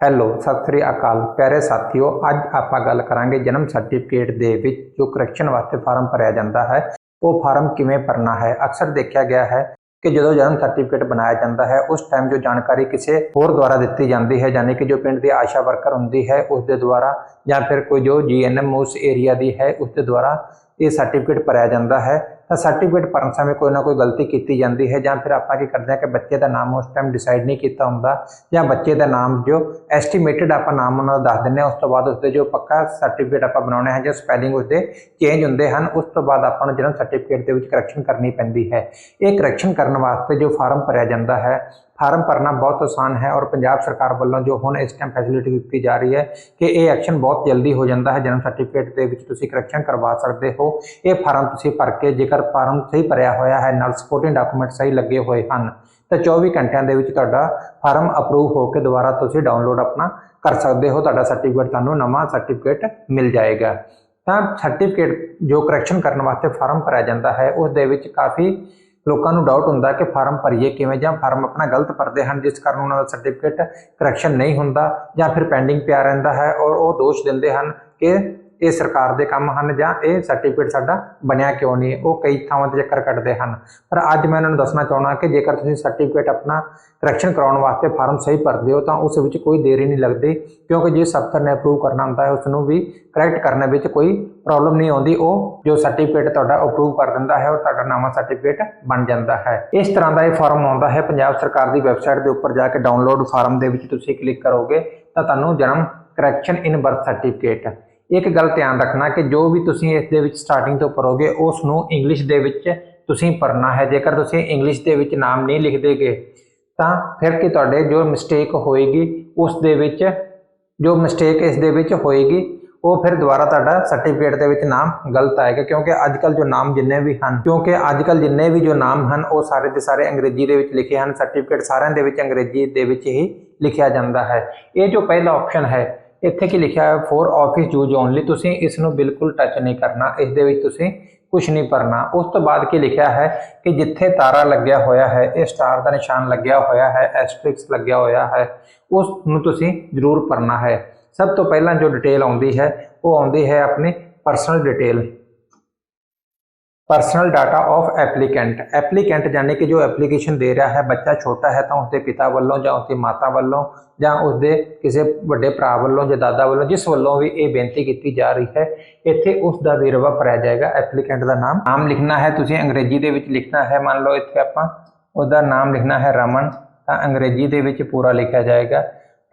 Hello, Sat Sri ਅਕਾਲ। ਪਿਆਰੇ ਸਾਥੀਓ, ਅੱਜ ਆਪਾਂ ਗੱਲ ਕਰਾਂਗੇ ਜਨਮ ਸਰਟੀਫਿਕੇਟ ਦੇ ਵਿੱਚ ਜੋ ਕਰੈਕਸ਼ਨ ਵਾਸਤੇ ਫਾਰਮ ਭਰਿਆ ਜਾਂਦਾ ਹੈ, ਉਹ ਫਾਰਮ ਕਿਵੇਂ ਭਰਨਾ ਹੈ? ਅਕਸਰ ਦੇਖਿਆ ਗਿਆ ਹੈ ਕਿ ਜਦੋਂ ਜਨਮ ਸਰਟੀਫਿਕੇਟ ਬਣਾਇਆ ਜਾਂਦਾ ਹੈ, ਉਸ ਟਾਈਮ ਜੋ ਜਾਣਕਾਰੀ ਕਿਸੇ ਹੋਰ ਦੁਆਰਾ ਦਿੱਤੀ ਜਾਂਦੀ ਹੈ ਯਾਨੀ ਕਿ ਜੋ ਪਿੰਡ ਦੀ ਆਸ਼ਾ ਵਰਕਰ ਹੁੰਦੀ ਹੈ ਉਸ ਦੇ ਦੁਆਰਾ ਜਾਂ ਫਿਰ ਕੋਈ ਜੋ ਜੀਐਨਐਮ ਉਸ ਏਰੀਆ ਦੀ ਹੈ ਉਸ ਦੇ ਦੁਆਰਾ ਇਹ ਸਰਟੀਫਿਕੇਟ ਭਰਿਆ ਜਾਂਦਾ ਹੈ। ਤਾਂ ਸਰਟੀਫਿਕੇਟ ਭਰਨ ਸਮੇਂ ਕੋਈ ਨਾ ਕੋਈ ਗਲਤੀ ਕੀਤੀ ਜਾਂਦੀ ਹੈ ਜਾਂ ਫਿਰ ਆਪਾਂ ਕੀ ਕਰਦੇ ਹਾਂ ਕਿ ਬੱਚੇ ਦਾ ਨਾਮ ਉਸ ਟਾਈਮ ਡਿਸਾਈਡ ਨਹੀਂ ਕੀਤਾ ਹੁੰਦਾ ਜਾਂ ਬੱਚੇ ਦਾ ਨਾਮ ਜੋ ਐਸਟੀਮੇਟਡ ਆਪਾਂ ਨਾਮ ਉਹਨਾਂ ਦਾ ਦੱਸ ਦਿੰਦੇ ਹਾਂ, ਉਸ ਤੋਂ ਬਾਅਦ ਉਸਦੇ ਜੋ ਪੱਕਾ ਸਰਟੀਫਿਕੇਟ ਆਪਾਂ ਬਣਾਉਣਾ ਹੈ ਜਾਂ ਸਪੈਲਿੰਗ ਉਸਦੇ ਚੇਂਜ ਹੁੰਦੇ ਹਨ, ਉਸ ਤੋਂ ਬਾਅਦ ਆਪਾਂ ਨੂੰ ਜਨਮ ਸਰਟੀਫਿਕੇਟ ਦੇ ਵਿੱਚ ਕਰੈਕਸ਼ਨ ਕਰਨੀ ਪੈਂਦੀ ਹੈ। ਇਹ ਕਰੈਕਸ਼ਨ ਕਰਨ ਵਾਸਤੇ ਜੋ ਫਾਰਮ ਭਰਿਆ ਜਾਂਦਾ ਹੈ ਫਾਰਮ ਭਰਨਾ ਬਹੁਤ ਆਸਾਨ ਹੈ ਔਰ ਪੰਜਾਬ ਸਰਕਾਰ ਵੱਲੋਂ ਜੋ ਹੁਣ ਇਸ ਟਾਈਮ ਫੈਸਿਲਿਟੀ ਦਿੱਤੀ ਜਾ ਰਹੀ ਹੈ ਕਿ ਇਹ ਐਕਸ਼ਨ ਬਹੁਤ ਜਲਦੀ ਹੋ ਜਾਂਦਾ ਹੈ, ਜਨਮ ਸਰਟੀਫਿਕੇਟ ਦੇ ਵਿੱਚ ਤੁਸੀਂ ਕਰੈਕਸ਼ਨ ਕਰਵਾ ਸਕਦੇ ਹੋ। ਇਹ ਫਾਰਮ ਤੁਸੀਂ ਭਰ ਕੇ ਜੇਕਰ ਫਾਰਮ ਸਹੀ ਭਰਿਆ ਹੋਇਆ ਹੈ, ਨਾਲ ਸਪੋਰਟਿੰਗ ਡਾਕੂਮੈਂਟ ਸਹੀ ਲੱਗੇ ਹੋਏ ਹਨ। ਤਾਂ 24 ਘੰਟਿਆਂ ਦੇ ਵਿੱਚ ਤੁਹਾਡਾ ਫਾਰਮ ਅਪਰੂਵ ਹੋ ਕੇ ਦੁਬਾਰਾ ਤੁਸੀਂ ਡਾਊਨਲੋਡ ਆਪਣਾ ਕਰ ਸਕਦੇ ਹੋ। ਤੁਹਾਡਾ ਸਰਟੀਫਿਕੇਟ ਤੁਹਾਨੂੰ ਨਵਾਂ ਸਰਟੀਫਿਕੇਟ ਮਿਲ ਜਾਏਗਾ। ਤਾਂ ਸਰਟੀਫਿਕੇਟ ਜੋ ਕਰੈਕਸ਼ਨ ਕਰਨ ਵਾਸਤੇ ਫਾਰਮ ਭਰਿਆ ਜਾਂਦਾ ਹੈ ਉਸ ਦੇ ਵਿੱਚ ਕਾਫੀ ਲੋਕਾਂ ਨੂੰ ਡਾਊਟ ਹੁੰਦਾ ਕਿ ਫਾਰਮ ਭਰੀਏ ਕਿਵੇਂ ਜਾਂ ਫਾਰਮ ਆਪਣਾ ਗਲਤ ਭਰਦੇ ਹਨ, ਜਿਸ ਕਾਰਨ ਉਹਨਾਂ ਦਾ ਸਰਟੀਫਿਕੇਟ ਕਰੈਕਸ਼ਨ ਨਹੀਂ ਹੁੰਦਾ ਜਾਂ ਫਿਰ ਪੈਂਡਿੰਗ ਪਿਆ ਰਹਿੰਦਾ ਹੈ ਔਰ ਉਹ ਦੋਸ਼ ਦਿੰਦੇ ਹਨ ਕਿ ਇਹ ਸਰਕਾਰ ਦੇ ਕੰਮ ਹਨ ਜਾਂ ਇਹ ਸਰਟੀਫਿਕੇਟ ਸਾਡਾ ਬਣਿਆ ਕਿਉਂ ਨਹੀਂ? ਉਹ ਕਈ ਥਾਵਾਂ ਤੇ ਚੱਕਰ ਕੱਟਦੇ ਹਨ। ਪਰ ਅੱਜ ਮੈਂ ਉਹਨਾਂ ਨੂੰ ਦੱਸਣਾ ਚਾਹੁੰਦਾ ਕਿ ਜੇਕਰ ਤੁਸੀਂ ਸਰਟੀਫਿਕੇਟ ਆਪਣਾ ਕਰੈਕਸ਼ਨ ਕਰਾਉਣ ਵਾਸਤੇ ਫਾਰਮ ਸਹੀ ਭਰਦੇ ਹੋ ਤਾਂ ਉਸ ਵਿੱਚ ਕੋਈ ਦੇਰੀ ਨਹੀਂ ਲੱਗਦੀ, ਕਿਉਂਕਿ ਜਿਸ ਅਫਸਰ ਨੇ ਅਪਰੂਵ ਕਰਨਾ ਹੁੰਦਾ ਹੈ ਉਸ ਨੂੰ ਵੀ ਕਰੈਕਟ ਕਰਨ ਵਿੱਚ ਕੋਈ ਪ੍ਰੋਬਲਮ ਨਹੀਂ ਆਉਂਦੀ। ਉਹ ਜੋ ਸਰਟੀਫਿਕੇਟ ਤੁਹਾਡਾ ਅਪਰੂਵ ਕਰ ਦਿੰਦਾ ਹੈ, ਉਹ ਤੁਹਾਡਾ ਨਵਾਂ ਸਰਟੀਫਿਕੇਟ ਬਣ ਜਾਂਦਾ ਹੈ। ਇਸ ਤਰ੍ਹਾਂ ਦਾ ਇਹ ਫਾਰਮ ਆਉਂਦਾ ਹੈ। ਪੰਜਾਬ ਸਰਕਾਰ ਦੀ ਵੈਬਸਾਈਟ ਦੇ ਉੱਪਰ ਜਾ ਕੇ ਡਾਊਨਲੋਡ ਫਾਰਮ ਦੇ ਵਿੱਚ ਤੁਸੀਂ ਕਲਿੱਕ ਕਰੋਗੇ ਤਾਂ ਤੁਹਾਨੂੰ ਜਨਮ ਕਰੈਕਸ਼ਨ ਇਨ ਬਰਥ ਸਰਟੀਫਿਕੇਟ ਇੱਕ ਗੱਲ ਧਿਆਨ ਰੱਖਣਾ ਕਿ ਜੋ ਵੀ ਤੁਸੀਂ ਇਸ ਦੇ ਵਿੱਚ ਸਟਾਰਟਿੰਗ ਤੋਂ ਭਰੋਗੇ ਉਸ ਨੂੰ ਇੰਗਲਿਸ਼ ਦੇ ਵਿੱਚ ਤੁਸੀਂ ਭਰਨਾ ਹੈ। ਜੇਕਰ ਤੁਸੀਂ ਇੰਗਲਿਸ਼ ਦੇ ਵਿੱਚ ਨਾਮ ਨਹੀਂ ਲਿਖਦੇਗੇ, ਤਾਂ ਫਿਰ ਕਿ ਤੁਹਾਡੇ ਜੋ ਮਿਸਟੇਕ ਹੋਏਗੀ, ਉਸ ਦੇ ਵਿੱਚ ਜੋ ਮਿਸਟੇਕ ਇਸ ਦੇ ਵਿੱਚ ਹੋਏਗੀ, ਉਹ ਫਿਰ ਦੁਬਾਰਾ ਤੁਹਾਡਾ ਸਰਟੀਫਿਕੇਟ ਦੇ ਵਿੱਚ ਨਾਮ ਗਲਤ ਆਏਗਾ। ਕਿਉਂਕਿ ਅੱਜ ਕੱਲ ਜੋ ਨਾਮ ਜਿੰਨੇ ਵੀ ਹਨ, ਕਿਉਂਕਿ ਅੱਜ ਕੱਲ ਜਿੰਨੇ ਵੀ ਜੋ ਨਾਮ ਹਨ, ਉਹ ਸਾਰੇ ਦੇ ਸਾਰੇ ਅੰਗਰੇਜ਼ੀ ਦੇ ਵਿੱਚ ਲਿਖੇ ਹਨ। ਸਰਟੀਫਿਕੇਟ ਸਾਰਿਆਂ ਦੇ ਵਿੱਚ ਅੰਗਰੇਜ਼ੀ ਦੇ ਵਿੱਚ ਹੀ ਲਿਖਿਆ ਜਾਂਦਾ ਹੈ। ਇਹ ਜੋ ਪਹਿਲਾ ਆਪਸ਼ਨ ਹੈ ਇੱਥੇ ਕੀ ਲਿਖਿਆ ਹੈ? ਫੋਰ ਆਫਿਸ ਯੂਜ਼ ਓਨਲੀ ਤੁਸੀਂ ਇਸ ਨੂੰ ਬਿਲਕੁਲ ਟੱਚ ਨਹੀਂ ਕਰਨਾ ਇਸ ਦੇ ਵਿੱਚ ਤੁਸੀਂ ਕੁਝ ਨਹੀਂ ਭਰਨਾ। ਉਸ ਤੋਂ ਬਾਅਦ ਕੀ ਲਿਖਿਆ ਹੈ ਕਿ ਜਿੱਥੇ ਤਾਰਾ ਲੱਗਿਆ ਹੋਇਆ ਹੈ, ਇਹ ਸਟਾਰ ਦਾ ਨਿਸ਼ਾਨ ਲੱਗਿਆ ਹੋਇਆ ਹੈ ਐਸਟ੍ਰਿਕਸ ਲੱਗਿਆ ਹੋਇਆ ਹੈ ਉਸ ਨੂੰ ਤੁਸੀਂ ਜ਼ਰੂਰ ਭਰਨਾ ਹੈ। ਸਭ ਤੋਂ ਪਹਿਲਾਂ ਜੋ ਡਿਟੇਲ ਆਉਂਦੀ ਹੈ, ਉਹ ਆਉਂਦੀ ਹੈ ਆਪਣੀ personal detail personal data of applicant applicant ਜਾਨੀ ਕਿ ਜੋ ਐਪਲੀਕੇਸ਼ਨ ਦੇ ਰਿਹਾ ਹੈ, ਬੱਚਾ ਛੋਟਾ ਹੈ ਤਾਂ ਉਸਦੇ ਪਿਤਾ ਵੱਲੋਂ ਜਾਂ ਉਸਦੀ ਮਾਤਾ ਵੱਲੋਂ ਜਾਂ ਉਸਦੇ ਕਿਸੇ ਵੱਡੇ ਭਰਾ ਵੱਲੋਂ ਜਾਂ ਦਾਦਾ ਵੱਲੋਂ, ਜਿਸ ਵੱਲੋਂ ਵੀ ਇਹ ਬੇਨਤੀ ਕੀਤੀ ਜਾ ਰਹੀ ਹੈ, ਇੱਥੇ ਉਸ ਦਾ ਵੇਰਵਾ ਭਰਿਆ ਜਾਏਗਾ। ਐਪਲੀਕੈਂਟ ਦਾ ਨਾਮ। ਨਾਮ ਲਿਖਣਾ ਹੈ, ਤੁਸੀਂ ਅੰਗਰੇਜ਼ੀ ਦੇ ਵਿੱਚ ਲਿਖਣਾ ਹੈ। ਮੰਨ ਲਓ ਇੱਥੇ ਆਪਾਂ ਉਹਦਾ ਨਾਮ ਲਿਖਣਾ ਹੈ ਰਮਨ, ਤਾਂ ਅੰਗਰੇਜ਼ੀ ਦੇ ਵਿੱਚ ਪੂਰਾ ਲਿਖਿਆ ਜਾਏਗਾ।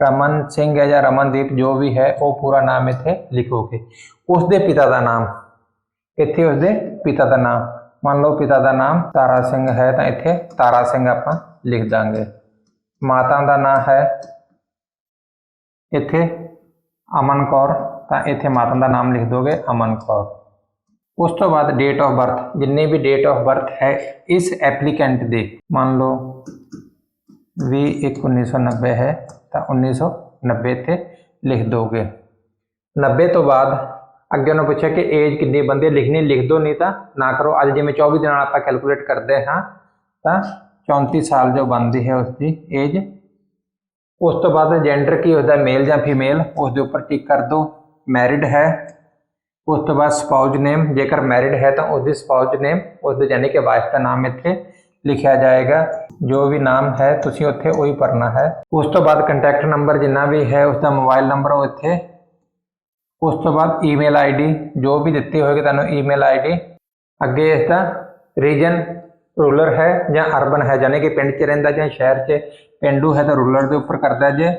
ਰਮਨ ਸਿੰਘ ਹੈ ਜਾਂ ਰਮਨਦੀਪ ਜੋ ਵੀ ਹੈ, ਉਹ ਪੂਰਾ ਨਾਮ ਇੱਥੇ ਲਿਖੋਗੇ। ਉਸ ਦੇ ਪਿਤਾ ਦਾ ਨਾਮ। ਇੱਥੇ ਉਸਦੇ ਪਿਤਾ ਦਾ ਨਾਮ। ਮੰਨ ਲਓ ਪਿਤਾ ਦਾ ਨਾਮ ਤਾਰਾ ਸਿੰਘ ਹੈ ਤਾਂ ਇੱਥੇ ਤਾਰਾ ਸਿੰਘ ਆਪਾਂ ਲਿਖ ਦਾਂਗੇ। ਮਾਤਾ ਦਾ ਨਾਮ ਹੈ ਇੱਥੇ ਅਮਨ ਕੌਰ, ਤਾਂ ਇੱਥੇ ਮਾਤਾ ਦਾ ਨਾਮ ਲਿਖ ਦੋਗੇ ਅਮਨ ਕੌਰ। ਉਸ ਤੋਂ ਬਾਅਦ ਡੇਟ ਆਫ ਬਰਥ ਜਿੰਨੀ ਵੀ ਡੇਟ ਆਫ ਬਰਥ ਹੈ ਇਸ ਐਪਲੀਕੈਂਟ ਦੇ, ਮੰਨ ਲਓ 20 ਇੱਕ 1990 ਹੈ ਤਾਂ 1990 ਇੱਥੇ ਲਿਖ ਦੋਗੇ। 90 ਤੋਂ ਬਾਅਦ ਅੱਗੇ ਉਹਨੂੰ ਪੁੱਛਿਆ ਕਿ ਏਜ ਕਿੰਨੀ ਬੰਦੀ ਹੈ ਲਿਖਣੀ ਲਿਖ ਦੋ ਨਹੀਂ ਤਾਂ ਨਾ ਕਰੋ। ਅੱਜ ਜਿਵੇਂ 24 ਦੇ ਨਾਲ ਆਪਾਂ ਕੈਲਕੂਲੇਟ ਕਰਦੇ ਹਾਂ, ਤਾਂ 34 ਸਾਲ ਜੋ ਬਣਦੀ ਹੈ ਉਸ ਦੀ ਏਜ ਉਸ ਤੋਂ ਬਾਅਦ ਜੈਂਡਰ ਕੀ ਹੁੰਦਾ ਮੇਲ ਜਾਂ ਫੀਮੇਲ ਉਸ ਦੇ ਉੱਪਰ ਟਿਕ ਕਰ ਦਿਓ। ਮੈਰਿਡ ਹੈ, ਉਸ ਤੋਂ ਬਾਅਦ ਸਪਾਊਜ ਨੇਮ ਜੇਕਰ ਮੈਰਿਡ ਹੈ ਤਾਂ ਉਸ ਦੀ ਸਪਾਊਜ ਨੇਮ ਉਸ ਦੇ ਯਾਨੀ ਕਿ ਵਾਈਫ ਦਾ ਨਾਮ ਇੱਥੇ ਲਿਖਿਆ ਜਾਏਗਾ। ਜੋ ਵੀ ਨਾਮ ਹੈ, ਤੁਸੀਂ ਉੱਥੇ ਉਹੀ ਭਰਨਾ ਹੈ। ਉਸ ਤੋਂ ਬਾਅਦ ਕੰਟੈਕਟ ਨੰਬਰ ਜਿੰਨਾ ਵੀ ਹੈ ਉਸ ਦਾ ਮੋਬਾਈਲ ਨੰਬਰ ਉਹ ਇੱਥੇ ਉਸ ਤੋਂ ਬਾਅਦ ਈਮੇਲ ਆਈਡੀ ਜੋ ਵੀ ਦਿੱਤੀ ਹੋਏਗੀ ਤੁਹਾਨੂੰ ਈਮੇਲ ਆਈਡੀ ਅੱਗੇ ਇਸ ਦਾ ਰੀਜਨ ਰੂਰਲ ਹੈ ਜਾਂ ਅਰਬਨ ਹੈ ਯਾਨੀ ਕਿ ਪਿੰਡ 'ਚ ਰਹਿੰਦਾ ਜਾਂ ਸ਼ਹਿਰ 'ਚ, ਪਿੰਡੂ ਹੈ ਤਾਂ ਰੂਰਲ ਦੇ ਉੱਪਰ ਕਰਦਾ ਜੇ,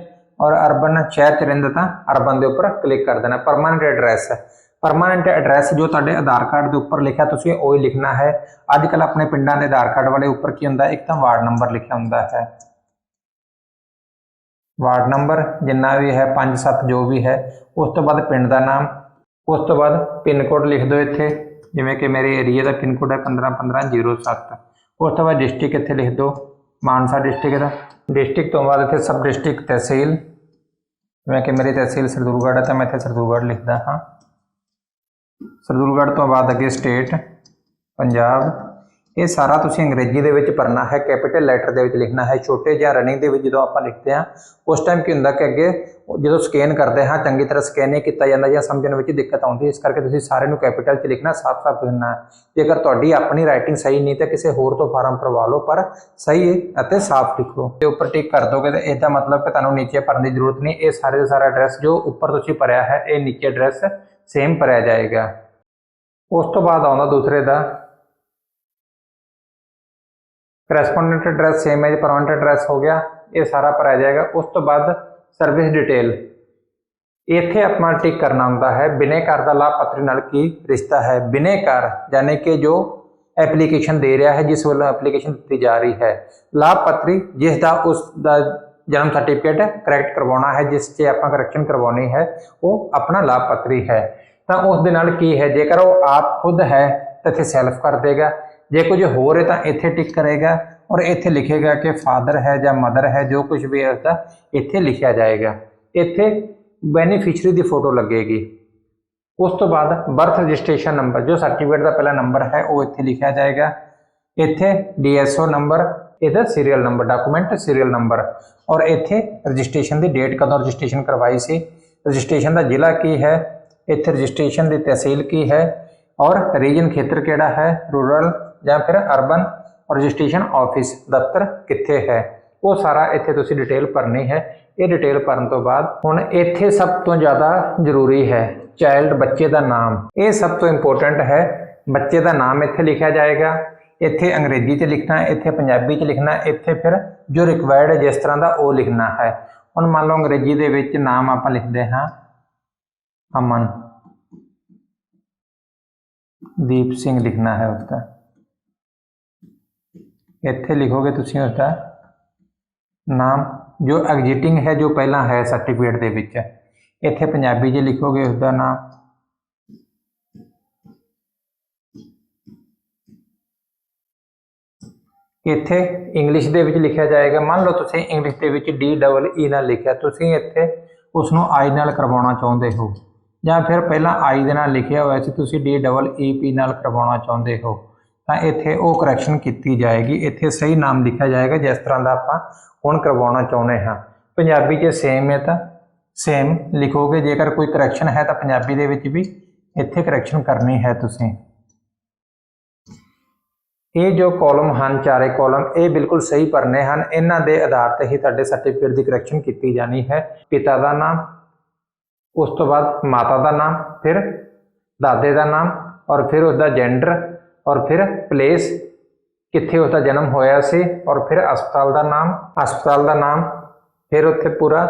ਔਰ ਅਰਬਨ ਸ਼ਹਿਰ 'ਚ ਰਹਿੰਦਾ ਤਾਂ ਅਰਬਨ ਦੇ ਉੱਪਰ ਕਲਿੱਕ ਕਰ ਦੇਣਾ ਪਰਮਾਨੈਂਟ ਐਡਰੈਸ ਹੈ। ਪਰਮਾਨੈਂਟ ਐਡਰੈਸ ਜੋ ਤੁਹਾਡੇ ਆਧਾਰ ਕਾਰਡ ਦੇ ਉੱਪਰ ਲਿਖਿਆ, ਤੁਸੀਂ ਉਹ ਹੀ ਲਿਖਣਾ ਹੈ। ਅੱਜ ਕੱਲ ਆਪਣੇ ਪਿੰਡਾਂ ਦੇ ਆਧਾਰ ਕਾਰਡ ਵਾਲੇ ਉੱਪਰ ਕੀ ਹੁੰਦਾ, ਇੱਕ ਤਾਂ ਵਾਰਡ ਨੰਬਰ ਲਿਖਿਆ ਹੁੰਦਾ ਹੈ। ਵਾਰਡ ਨੰਬਰ ਜਿੰਨਾ ਵੀ ਹੈ 5-7 ਜੋ ਵੀ ਹੈ, ਉਸ ਤੋਂ ਬਾਅਦ ਪਿੰਡ ਦਾ ਨਾਮ, ਉਸ ਤੋਂ ਬਾਅਦ ਪਿੰਨ ਕੋਡ ਲਿਖ ਦਿਓ ਇੱਥੇ, ਜਿਵੇਂ ਕਿ ਮੇਰੇ ਏਰੀਆ ਦਾ ਪਿੰਨ ਕੋਡ ਹੈ 151507 ਉਸ ਤੋਂ ਬਾਅਦ ਡਿਸਟ੍ਰਿਕਟ ਇੱਥੇ ਲਿਖ ਦਿਓ, ਮਾਨਸਾ ਡਿਸਟ੍ਰਿਕਟ ਦਾ। ਡਿਸਟ੍ਰਿਕਟ ਤੋਂ ਬਾਅਦ ਇੱਥੇ ਸਬ ਡਿਸਟ੍ਰਿਕਟ ਤਹਿਸੀਲ, ਜਿਵੇਂ ਕਿ ਮੇਰੀ ਤਹਿਸੀਲ ਸਰਦੂਲਗੜ੍ਹ ਹੈ, ਤਾਂ ਮੈਂ ਇੱਥੇ ਸਰਦੂਲਗੜ੍ਹ ਲਿਖਦਾ ਹਾਂ। ਸਰਦੂਲਗੜ੍ਹ ਤੋਂ ਬਾਅਦ ਅੱਗੇ ਸਟੇਟ ਪੰਜਾਬ ਇਹ ਸਾਰਾ ਤੁਸੀਂ ਅੰਗਰੇਜ਼ੀ ਦੇ ਵਿੱਚ ਭਰਨਾ ਹੈ ਕੈਪੀਟਲ ਲੈਟਰ ਦੇ ਵਿੱਚ ਲਿਖਣਾ ਹੈ, ਛੋਟੇ ਜਾਂ ਰਨਿੰਗ ਦੇ ਵਿੱਚ ਜਦੋਂ ਆਪਾਂ ਲਿਖਦੇ ਹਾਂ, ਉਸ ਟਾਈਮ ਕੀ ਹੁੰਦਾ ਕਿ ਅੱਗੇ ਜਦੋਂ ਸਕੈਨ ਕਰਦੇ ਹਾਂ, ਚੰਗੀ ਤਰ੍ਹਾਂ ਸਕੈਨ ਨਹੀਂ ਕੀਤਾ ਜਾਂਦਾ ਜਾਂ ਸਮਝਣ ਵਿੱਚ ਦਿੱਕਤ ਆਉਂਦੀ ਹੈ, ਇਸ ਕਰਕੇ ਤੁਸੀਂ ਸਾਰੇ ਨੂੰ ਕੈਪੀਟਲ 'ਚ ਲਿਖਣਾ ਸਾਫ਼-ਸਾਫ਼ ਲਿਖਣਾ ਜੇਕਰ ਤੁਹਾਡੀ ਆਪਣੀ ਰਾਈਟਿੰਗ ਸਹੀ ਨਹੀਂ ਤਾਂ ਕਿਸੇ ਹੋਰ ਤੋਂ ਫਾਰਮ ਭਰਵਾ ਲਓ, ਪਰ ਸਹੀ ਅਤੇ ਸਾਫ਼ ਲਿਖੋ। ਤੇ ਉੱਪਰ ਟਿਕ ਕਰ ਦੋਗੇ ਤਾਂ ਇਹਦਾ ਮਤਲਬ ਕਿ ਤੁਹਾਨੂੰ ਨੀਚੇ ਭਰਨ ਦੀ ਜ਼ਰੂਰਤ ਨਹੀਂ, ਇਹ ਸਾਰੇ ਦਾ ਸਾਰਾ ਐਡਰੈਸ ਜੋ ਉੱਪਰ ਤੁਸੀਂ ਭਰਿਆ ਹੈ, ਇਹ ਨੀਚੇ ਐਡਰੈਸ ਸੇਮ ਭਰਿਆ ਜਾਏਗਾ। ਉਸ ਤੋਂ ਬਾਅਦ ਆਉਂਦਾ ਦੂਸਰੇ ਦਾ ਕਰੈਸਪੋਂਡੈਂਟ ਐਡਰੈਸ ਸੇਮ ਹੈ ਜੀ ਪਰਮਨੈਂਟ ਐਡਰੈਸ ਹੋ ਗਿਆ, ਇਹ ਸਾਰਾ ਭਰਿਆ ਜਾਏਗਾ। ਉਸ ਤੋਂ ਬਾਅਦ ਸਰਵਿਸ ਡਿਟੇਲ ਇੱਥੇ ਆਪਾਂ ਟਿਕ ਕਰਨਾ ਹੁੰਦਾ ਹੈ ਬਿਨੇਕਾਰ ਦਾ ਲਾਭਪਾਤਰੀ ਨਾਲ ਕੀ ਰਿਸ਼ਤਾ ਹੈ? ਬਿਨੇਕਾਰ ਯਾਨੀ ਕਿ ਜੋ ਐਪਲੀਕੇਸ਼ਨ ਦੇ ਰਿਹਾ ਹੈ, ਜਿਸ ਵੱਲੋਂ ਐਪਲੀਕੇਸ਼ਨ ਦਿੱਤੀ ਜਾ ਰਹੀ ਹੈ। ਲਾਭਪਾਤਰੀ, ਜਿਸ ਦਾ ਉਸ ਦਾ ਜਨਮ ਸਰਟੀਫਿਕੇਟ ਕਰੈਕਟ ਕਰਵਾਉਣਾ ਹੈ, ਜਿਸ 'ਚ ਆਪਾਂ ਕਰੈਕਸ਼ਨ ਕਰਵਾਉਣੀ ਹੈ, ਉਹ ਆਪਣਾ ਲਾਭਪਾਤਰੀ ਹੈ। ਤਾਂ ਉਸ ਦੇ ਨਾਲ ਕੀ ਹੈ? ਜੇਕਰ ਉਹ ਆਪ ਖੁਦ ਹੈ, ਤਾਂ ਇੱਥੇ ਸੈਲਫ ਕਰ ਦੇਗਾ। ਜੇ ਕੁਝ ਹੋਰ ਹੈ ਤਾਂ ਇੱਥੇ ਟਿਕ ਕਰੇਗਾ ਔਰ ਇੱਥੇ ਲਿਖੇਗਾ ਕਿ ਫਾਦਰ ਹੈ ਜਾਂ ਮਦਰ ਹੈ, ਜੋ ਕੁਝ ਵੀ ਹੈ ਉਸਦਾ ਇੱਥੇ ਲਿਖਿਆ ਜਾਏਗਾ। ਇੱਥੇ ਬੈਨੀਫੀਸ਼ਰੀ ਦੀ ਫੋਟੋ ਲੱਗੇਗੀ। ਉਸ ਤੋਂ ਬਾਅਦ ਬਰਥ ਰਜਿਸਟ੍ਰੇਸ਼ਨ ਨੰਬਰ ਜੋ ਸਰਟੀਫਿਕੇਟ ਦਾ ਪਹਿਲਾ ਨੰਬਰ ਹੈ, ਉਹ ਇੱਥੇ ਲਿਖਿਆ ਜਾਏਗਾ। ਇੱਥੇ ਡੀਐਸਓ ਨੰਬਰ ਇਹਦਾ serial number document serial number ਔਰ ਇੱਥੇ ਰਜਿਸਟ੍ਰੇਸ਼ਨ ਦੀ ਡੇਟ ਕਦੋਂ ਰਜਿਸਟ੍ਰੇਸ਼ਨ ਕਰਵਾਈ ਸੀ ਰਜਿਸਟ੍ਰੇਸ਼ਨ ਦਾ ਜ਼ਿਲ੍ਹਾ ਕੀ ਹੈ, ਇੱਥੇ ਰਜਿਸਟ੍ਰੇਸ਼ਨ ਦੀ ਤਹਿਸੀਲ ਕੀ ਹੈ ਔਰ ਰੀਜਨ ਖੇਤਰ ਕਿਹੜਾ ਹੈ ਰੂਰਲ ਜਾਂ ਫਿਰ ਅਰਬਨ ਰਜਿਸਟ੍ਰੇਸ਼ਨ ਆਫਿਸ ਦਫ਼ਤਰ ਕਿੱਥੇ ਹੈ? ਉਹ ਸਾਰਾ ਇੱਥੇ ਤੁਸੀਂ ਡਿਟੇਲ ਭਰਨੀ ਹੈ। ਇਹ ਡਿਟੇਲ ਭਰਨ ਤੋਂ ਬਾਅਦ ਹੁਣ ਇੱਥੇ ਸਭ ਤੋਂ ਜ਼ਿਆਦਾ ਜ਼ਰੂਰੀ ਹੈ ਚਾਈਲਡ ਬੱਚੇ ਦਾ ਨਾਮ। ਇਹ ਸਭ ਤੋਂ ਇੰਪੋਰਟੈਂਟ ਹੈ ਬੱਚੇ ਦਾ ਨਾਮ ਇੱਥੇ ਲਿਖਿਆ ਜਾਏਗਾ। ਇੱਥੇ ਅੰਗਰੇਜ਼ੀ 'ਚ ਲਿਖਣਾ, ਇੱਥੇ ਪੰਜਾਬੀ 'ਚ ਲਿਖਣਾ, ਇੱਥੇ ਫਿਰ ਜੋ ਰਿਕੁਆਇਰਡ ਹੈ ਜਿਸ ਤਰ੍ਹਾਂ ਦਾ ਉਹ ਲਿਖਣਾ ਹੈ। ਹੁਣ ਮੰਨ ਲਓ ਅੰਗਰੇਜ਼ੀ ਦੇ ਵਿੱਚ ਨਾਮ ਆਪਾਂ ਲਿਖਦੇ ਹਾਂ ਅਮਨ। ਦੀਪ ਸਿੰਘ ਲਿਖਣਾ ਹੈ ਉਸਦਾ ਇੱਥੇ ਲਿਖੋਗੇ ਤੁਸੀਂ ਉਸਦਾ ਨਾਮ, ਜੋ ਐਗਜ਼ਿਸਟਿੰਗ ਹੈ, ਜੋ ਪਹਿਲਾਂ ਹੈ ਸਰਟੀਫਿਕੇਟ ਦੇ ਵਿੱਚ। ਇੱਥੇ ਪੰਜਾਬੀ 'ਚ ਲਿਖੋਗੇ ਉਸਦਾ ਨਾਮ। ਇੱਥੇ ਇੰਗਲਿਸ਼ ਦੇ ਵਿੱਚ ਲਿਖਿਆ ਜਾਏਗਾ। ਮੰਨ ਲਓ ਤੁਸੀਂ ਇੰਗਲਿਸ਼ ਦੇ ਵਿੱਚ ਡੀ ਡਬਲ ਈ ਨਾਲ ਲਿਖਿਆ। ਤੁਸੀਂ ਇੱਥੇ ਉਸ ਨੂੰ ਆਈ ਨਾਲ ਕਰਵਾਉਣਾ ਚਾਹੁੰਦੇ ਹੋ। ਜਾਂ ਫਿਰ ਪਹਿਲਾਂ ਆਈ ਦੇ ਨਾਲ ਲਿਖਿਆ ਹੋਇਆ ਸੀ, ਤੁਸੀਂ ਡੀ ਡਬਲ ਈ ਪੀ ਨਾਲ ਕਰਵਾਉਣਾ ਚਾਹੁੰਦੇ ਹੋ। ਤਾਂ ਇੱਥੇ ਉਹ ਕਰੈਕਸ਼ਨ ਕੀਤੀ ਜਾਏਗੀ। ਇੱਥੇ ਸਹੀ ਨਾਮ ਲਿਖਿਆ ਜਾਏਗਾ, ਜਿਸ ਤਰ੍ਹਾਂ ਦਾ ਆਪਾਂ ਹੁਣ ਕਰਵਾਉਣਾ ਚਾਹੁੰਦੇ ਹਾਂ। ਪੰਜਾਬੀ 'ਚ ਸੇਮ ਹੈ ਤਾਂ ਸੇਮ ਲਿਖੋਗੇ। ਜੇਕਰ ਕੋਈ ਕਰੈਕਸ਼ਨ ਹੈ ਤਾਂ ਪੰਜਾਬੀ ਦੇ ਵਿੱਚ ਵੀ ਇੱਥੇ ਕਰੈਕਸ਼ਨ ਕਰਨੀ ਹੈ ਤੁਸੀਂ। ਇਹ ਜੋ ਕਾਲਮ ਹਨ, ਚਾਰੇ ਕਾਲਮ ਇਹ ਬਿਲਕੁਲ ਸਹੀ ਭਰਨੇ ਹਨ। ਇਹਨਾਂ ਦੇ ਆਧਾਰ ਤੇ ਹੀ ਤੁਹਾਡੇ ਸਰਟੀਫਿਕੇਟ ਦੀ ਕਰੈਕਸ਼ਨ ਕੀਤੀ ਜਾਣੀ ਹੈ। ਪਿਤਾ ਦਾ ਨਾਮ, ਉਸ ਤੋਂ ਬਾਅਦ ਮਾਤਾ ਦਾ ਨਾਮ, ਫਿਰ ਦਾਦੇ ਦਾ ਨਾਮ, ਔਰ ਫਿਰ ਉਹਦਾ ਜੈਂਡਰ ਔਰ ਫਿਰ ਪਲੇਸ ਕਿੱਥੇ ਉਹਦਾ ਜਨਮ ਹੋਇਆ ਸੀ ਔਰ ਫਿਰ ਹਸਪਤਾਲ ਦਾ ਨਾਮ, ਹਸਪਤਾਲ ਦਾ ਨਾਮ, ਫਿਰ ਉੱਥੇ ਪੂਰਾ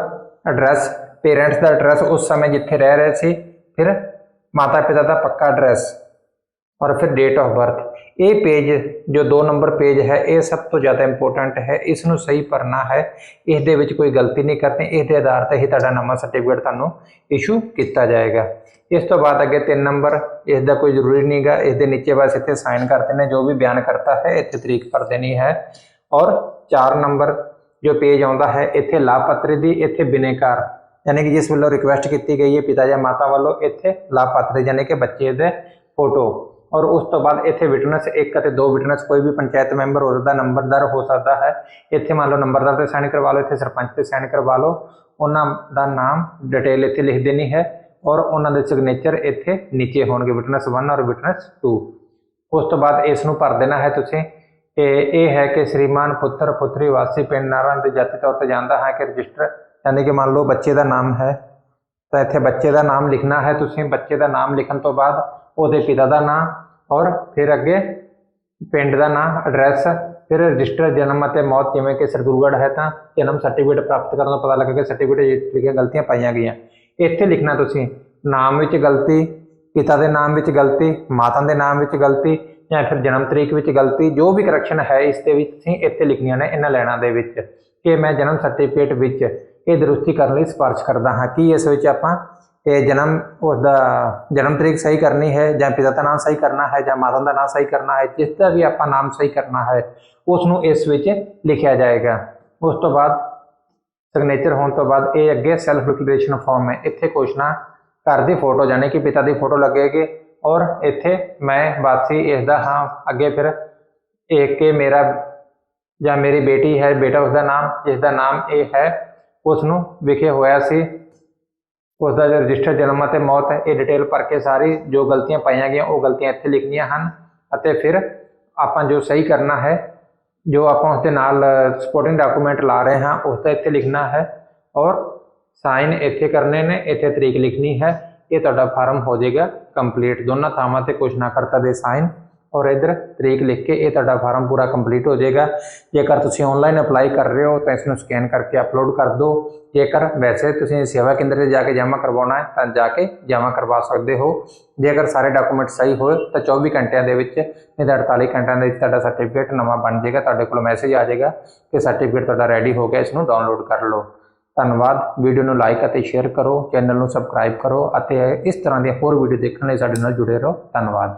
ਐਡਰੈਸ ਪੇਰੈਂਟਸ ਦਾ ਐਡਰੈਸ ਉਸ ਸਮੇਂ ਜਿੱਥੇ ਰਹਿ ਰਹੇ ਸੀ, ਫਿਰ ਮਾਤਾ ਪਿਤਾ ਦਾ ਪੱਕਾ ਐਡਰੈਸ ਔਰ ਫਿਰ ਡੇਟ ਆਫ ਬਰਥ ਇਹ ਪੇਜ ਜੋ 2 ਨੰਬਰ ਪੇਜ ਹੈ ਇਹ ਸਭ ਤੋਂ ਜ਼ਿਆਦਾ ਇੰਪੋਰਟੈਂਟ ਹੈ ਇਸ ਨੂੰ ਸਹੀ ਭਰਨਾ ਹੈ ਇਸ ਦੇ ਵਿੱਚ ਕੋਈ ਗਲਤੀ ਨਹੀਂ ਕਰਨੀ ਇਸ ਦੇ ਆਧਾਰ ਤੇ ਹੀ ਤੁਹਾਡਾ ਨਵਾਂ ਸਰਟੀਫਿਕੇਟ ਤੁਹਾਨੂੰ ਇਸ਼ੂ ਕੀਤਾ ਜਾਏਗਾ ਇਸ ਤੋਂ ਬਾਅਦ ਅੱਗੇ 3 ਨੰਬਰ ਇਸ ਦਾ ਕੋਈ ਜ਼ਰੂਰੀ ਨਹੀਂਗਾ ਇਸ ਦੇ ਨੀਚੇ ਬਸ ਇੱਥੇ ਸਾਈਨ ਕਰ ਦੇਣੇ ਜੋ ਵੀ ਬਿਆਨ ਕਰਤਾ ਹੈ ਇੱਥੇ ਤਰੀਕ ਭਰ ਦੇਣੀ ਹੈ ਔਰ 4 ਨੰਬਰ ਜੋ ਪੇਜ ਆਉਂਦਾ ਹੈ ਇੱਥੇ ਲਾਭਪਾਤਰੀ ਦੀ ਇੱਥੇ ਬਿਨੇਕਾਰ ਯਾਨੀ ਕਿ ਜਿਸ ਵੱਲੋਂ ਰਿਕੁਐਸਟ ਕੀਤੀ ਗਈ ਹੈ ਪਿਤਾ ਜਾਂ ਮਾਤਾ ਵੱਲੋਂ ਇੱਥੇ ਲਾਭਪਾਤਰੀ ਯਾਨੀ ਕਿ ਬੱਚੇ ਦੇ ਫੋਟੋ ਔਰ ਉਸ ਤੋਂ ਬਾਅਦ ਇੱਥੇ ਵਿਟਨੈਸ ਇੱਕ ਅਤੇ ਦੋ ਵਿਟਨੈਸ ਕੋਈ ਵੀ ਪੰਚਾਇਤ ਮੈਂਬਰ ਹੋ ਸਕਦਾ ਨੰਬਰਦਾਰ ਹੋ ਸਕਦਾ ਹੈ। ਇੱਥੇ ਮੰਨ ਲਓ ਨੰਬਰਦਾਰ ਤੇ ਸਾਈਨ ਕਰਵਾ ਲਓ, ਇੱਥੇ ਸਰਪੰਚ ਤੇ ਸਾਈਨ ਕਰਵਾ ਲਓ। ਉਹਨਾਂ ਦਾ ਨਾਮ ਡਿਟੇਲ ਇੱਥੇ ਲਿਖ ਦੇਣੀ ਹੈ ਔਰ ਉਹਨਾਂ ਦੇ ਸਿਗਨੇਚਰ ਇੱਥੇ ਨੀਚੇ ਹੋਣਗੇ ਵਿਟਨੈਸ 1 ਔਰ ਵਿਟਨੈਸ 2 ਉਸ ਤੋਂ ਬਾਅਦ ਇਸ ਨੂੰ ਭਰ ਦੇਣਾ ਹੈ ਤੁਸੀਂ। ਇਹ ਇਹ ਹੈ ਕਿ ਸ਼੍ਰੀਮਾਨ ਪੁੱਤਰ, ਪੁੱਤਰੀ ਵਾਸੀ ਪਿੰਡ ਨਾਰਾਂ ਦੇ ਜਾਤੀ ਤੌਰ ਤੇ ਜਾਂਦਾ ਹੈ ਕਿ ਰਜਿਸਟਰ, ਯਾਨੀ ਕਿ ਮੰਨ ਲਓ ਬੱਚੇ ਦਾ ਨਾਮ ਹੈ। ਤਾਂ ਇੱਥੇ ਬੱਚੇ ਦਾ ਨਾਮ ਲਿਖਣਾ ਹੈ ਤੁਸੀਂ। ਬੱਚੇ ਦਾ ਨਾਮ ਲਿਖਣ ਤੋਂ ਬਾਅਦ ਉਹਦੇ ਪਿਤਾ ਦਾ ਨਾਂ ਔਰ ਫਿਰ ਅੱਗੇ ਪਿੰਡ ਦਾ ਨਾਂ ਐਡਰੈਸ ਫਿਰ ਰਜਿਸਟਰ ਜਨਮ ਅਤੇ ਮੌਤ ਜਿਵੇਂ ਕਿ ਸਰਦੂਲਗੜ੍ਹ ਹੈ ਤਾਂ ਜਨਮ ਸਰਟੀਫਿਕੇਟ ਪ੍ਰਾਪਤ ਕਰਨ ਤੋਂ ਪਤਾ ਲੱਗਾ ਕਿ ਸਰਟੀਫਿਕੇਟ ਵਿੱਚ ਲਿਖੀਆਂ ਗਲਤੀਆਂ ਪਾਈਆਂ ਗਈਆਂ। ਇੱਥੇ ਲਿਖਣਾ ਤੁਸੀਂ, ਨਾਮ ਵਿੱਚ ਗਲਤੀ, ਪਿਤਾ ਦੇ ਨਾਮ ਵਿੱਚ ਗਲਤੀ, ਮਾਤਾ ਦੇ ਨਾਮ ਵਿੱਚ ਗਲਤੀ ਜਾਂ ਫਿਰ ਜਨਮ ਤਰੀਕ ਵਿੱਚ ਗਲਤੀ, ਜੋ ਵੀ ਕਰੈਕਸ਼ਨ ਹੈ ਇਸ ਦੇ ਵਿੱਚ ਤੁਸੀਂ ਇੱਥੇ ਲਿਖਣੀਆਂ ਨੇ ਇਹਨਾਂ ਲੈਣਾ ਦੇ ਵਿੱਚ ਕਿ ਮੈਂ ਜਨਮ ਸਰਟੀਫਿਕੇਟ ਵਿੱਚ ਇਹ ਦਰੁਸਤੀ ਕਰਨ ਲਈ ਸਿਫਾਰਿਸ਼ ਕਰਦਾ ਹਾਂ ਕਿ ਇਸ ਵਿੱਚ ਆਪਾਂ ਇਹ ਜਨਮ ਉਹਦਾ ਜਨਮ ਤਰੀਕ ਸਹੀ ਕਰਨੀ ਹੈ ਜਾਂ ਪਿਤਾ ਦਾ ਨਾਮ ਸਹੀ ਕਰਨਾ ਹੈ ਜਾਂ ਮਾਤਾ ਦਾ ਨਾਮ ਸਹੀ ਕਰਨਾ ਹੈ, ਜਿਸ ਦਾ ਵੀ ਆਪਾਂ ਨਾਮ ਸਹੀ ਕਰਨਾ ਹੈ ਉਸ ਨੂੰ ਇਸ ਵਿੱਚ ਲਿਖਿਆ ਜਾਏਗਾ। ਉਸ ਤੋਂ ਬਾਅਦ ਸਿਗਨੇਚਰ ਹੋਣ ਤੋਂ ਬਾਅਦ ਇਹ ਅੱਗੇ ਸੈਲਫ ਡਿਕਲੇਰੇਸ਼ਨ ਫਾਰਮ ਹੈ। ਇੱਥੇ ਘੋਸ਼ਣਾ ਘਰ ਦੀ ਫੋਟੋ ਜਾਣੇ ਕਿ ਪਿਤਾ ਦੀ ਫੋਟੋ ਲੱਗੇਗੀ ਔਰ ਇੱਥੇ ਮੈਂ ਵਾਪਸੀ ਇਸ ਦਾ ਹਾਂ, ਅੱਗੇ ਫਿਰ ਇਹ ਕਿ ਮੇਰਾ ਜਾਂ ਮੇਰੀ ਬੇਟੀ ਹੈ, ਬੇਟਾ ਉਸਦਾ ਨਾਮ ਜਿਸ ਦਾ ਨਾਮ ਇਹ ਹੈ ਉਸ ਨੂੰ ਵਿਖੇ ਹੋਇਆ ਸੀ। ਉਸ ਦਾ ਜੋ ਰਜਿਸਟਰਡ ਜਨਮ ਅਤੇ ਮੌਤ ਹੈ, ਇਹ ਡਿਟੇਲ ਭਰ ਕੇ ਸਾਰੀ ਜੋ ਗਲਤੀਆਂ ਪਾਈਆਂ ਗਈਆਂ, ਉਹ ਗਲਤੀਆਂ ਇੱਥੇ ਲਿਖਣੀਆਂ ਹਨ ਅਤੇ ਫਿਰ ਆਪਾਂ ਜੋ ਸਹੀ ਕਰਨਾ ਹੈ, ਜੋ ਆਪਾਂ ਉਸ ਦੇ ਨਾਲ ਸਪੋਰਟਿੰਗ ਡਾਕੂਮੈਂਟ ਲਾ ਰਹੇ ਹਾਂ ਉਸ ਦਾ ਇੱਥੇ ਲਿਖਣਾ ਹੈ ਔਰ ਸਾਈਨ ਇੱਥੇ ਕਰਨੇ ਨੇ, ਇੱਥੇ ਤਰੀਕ ਲਿਖਣੀ ਹੈ, ਇਹ ਤੁਹਾਡਾ ਫਾਰਮ ਹੋ ਜਾਏਗਾ ਕੰਪਲੀਟ ਦੋਨਾਂ ਥਾਵਾਂ ਤੇ ਕੁਛ ਨਾ ਕਰਤਾ ਦੇ ਸਾਈਨ ਔਰ ਇਧਰ ਤਰੀਕ ਲਿਖ ਕੇ ਇਹ ਤੁਹਾਡਾ ਫਾਰਮ ਪੂਰਾ ਕੰਪਲੀਟ ਹੋ ਜਾਏਗਾ। ਜੇਕਰ ਤੁਸੀਂ ਆਨਲਾਈਨ ਅਪਲਾਈ ਕਰ ਰਹੇ ਹੋ, ਤਾਂ ਇਸ ਨੂੰ ਸਕੈਨ ਕਰਕੇ ਅਪਲੋਡ ਕਰ ਦਿਓ। ਜੇਕਰ ਵੈਸੇ ਤੁਸੀਂ ਸੇਵਾ ਕੇਂਦਰ ਤੇ ਜਾ ਕੇ ਜਮ੍ਹਾਂ ਕਰਵਾਉਣਾ ਹੈ, ਤਾਂ ਜਾ ਕੇ ਜਮ੍ਹਾਂ ਕਰਵਾ ਸਕਦੇ ਹੋ। ਜੇਕਰ ਸਾਰੇ ਡਾਕੂਮੈਂਟ ਸਹੀ ਹੋਏ, ਤਾਂ 24 ਘੰਟਿਆਂ ਦੇ ਵਿੱਚ ਨਹੀਂ ਤਾਂ 48 ਘੰਟਿਆਂ ਦੇ ਵਿੱਚ ਤੁਹਾਡਾ ਸਰਟੀਫਿਕੇਟ ਨਵਾਂ ਬਣ ਜਾਏਗਾ। ਤੁਹਾਡੇ ਕੋਲ ਮੈਸੇਜ ਆ ਜਾਏਗਾ ਕਿ ਸਰਟੀਫਿਕੇਟ ਤੁਹਾਡਾ ਰੈਡੀ ਹੋ ਗਿਆ, ਇਸ ਨੂੰ ਡਾਊਨਲੋਡ ਕਰ ਲਓ। ਧੰਨਵਾਦ। ਵੀਡੀਓ ਨੂੰ ਲਾਈਕ ਅਤੇ ਸ਼ੇਅਰ ਕਰੋ। ਚੈਨਲ ਨੂੰ ਸਬਸਕ੍ਰਾਈਬ ਕਰੋ ਅਤੇ ਇਸ ਤਰ੍ਹਾਂ ਦੀਆਂ ਹੋਰ ਵੀਡੀਓ ਦੇਖਣ ਲਈ ਸਾਡੇ ਨਾਲ ਜੁੜੇ ਰਹੋ। ਧੰਨਵਾਦ।